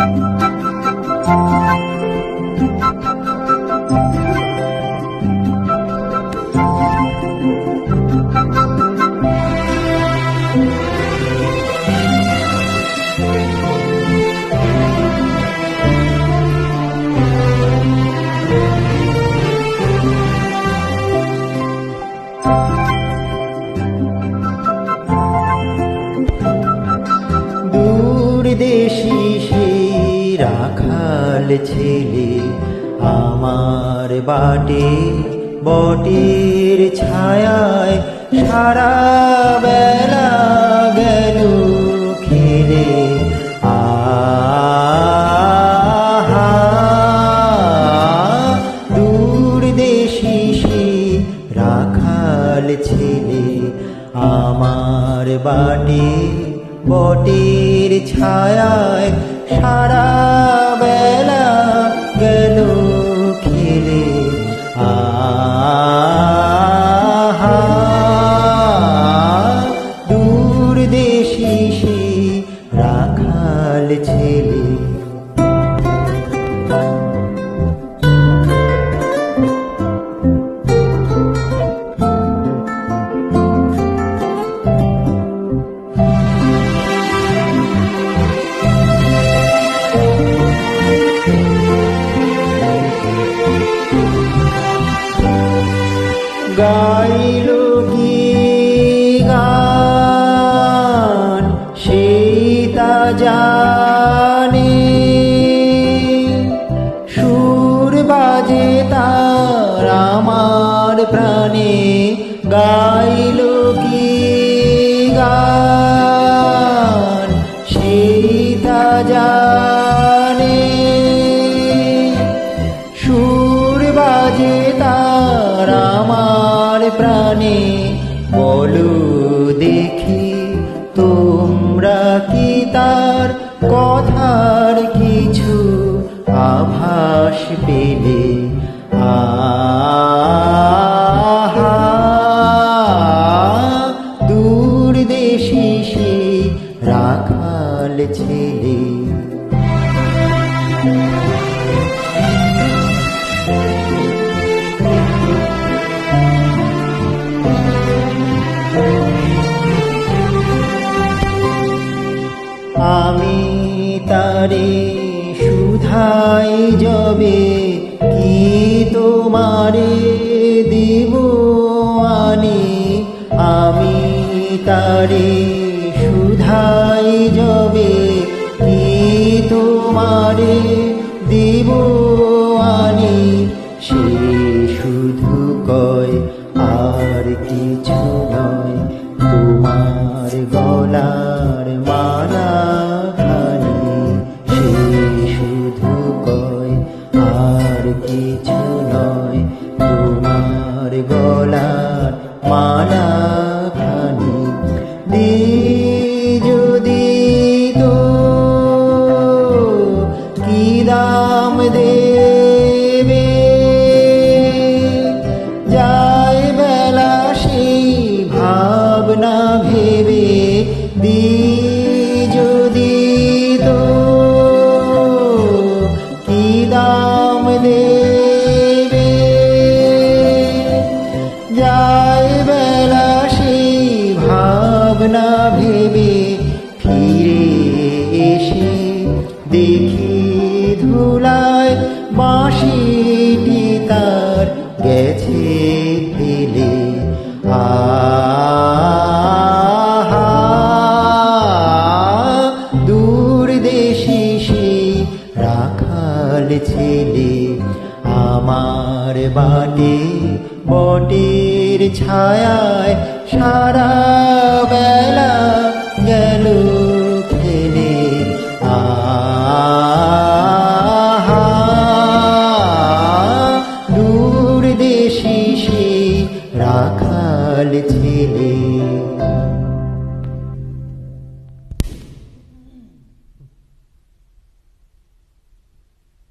দূর ছেলে আমার বাটে, বটের ছায়ায় সারা বেলা গেল খেলে। আহা, দূর দেশি সেই রাখাল ছেলে আমার বাটে, বটের ছায়ায় সারা প্রাণে বলো দেখি তোমরা কি তার কথার কিছু আভাস পেলে? আহা আমি তারে সুধাই যবে, কি তোমারে দিব আনি? আমি তারে সুধাই যবে, কি তোমারে দিব আনি? সে শুধু কয়, আর কিছু নয়, তোমার গলার মালা আর কিছু নয় তোমার গলার মালা খানি দি যদি তো কি দাম দেবে ভাবনা ভেবে ফিরে এসে দেখি ধুলায় বাঁশিটি তার গেছে ফেলে। আহা, দূর দেশি সে রাখাল ছেলে, আমার বাটে বটের ছায়ায় সারা বেলা গেল খেলে। আহা দূর দেশি সে রাখাল ছেলে।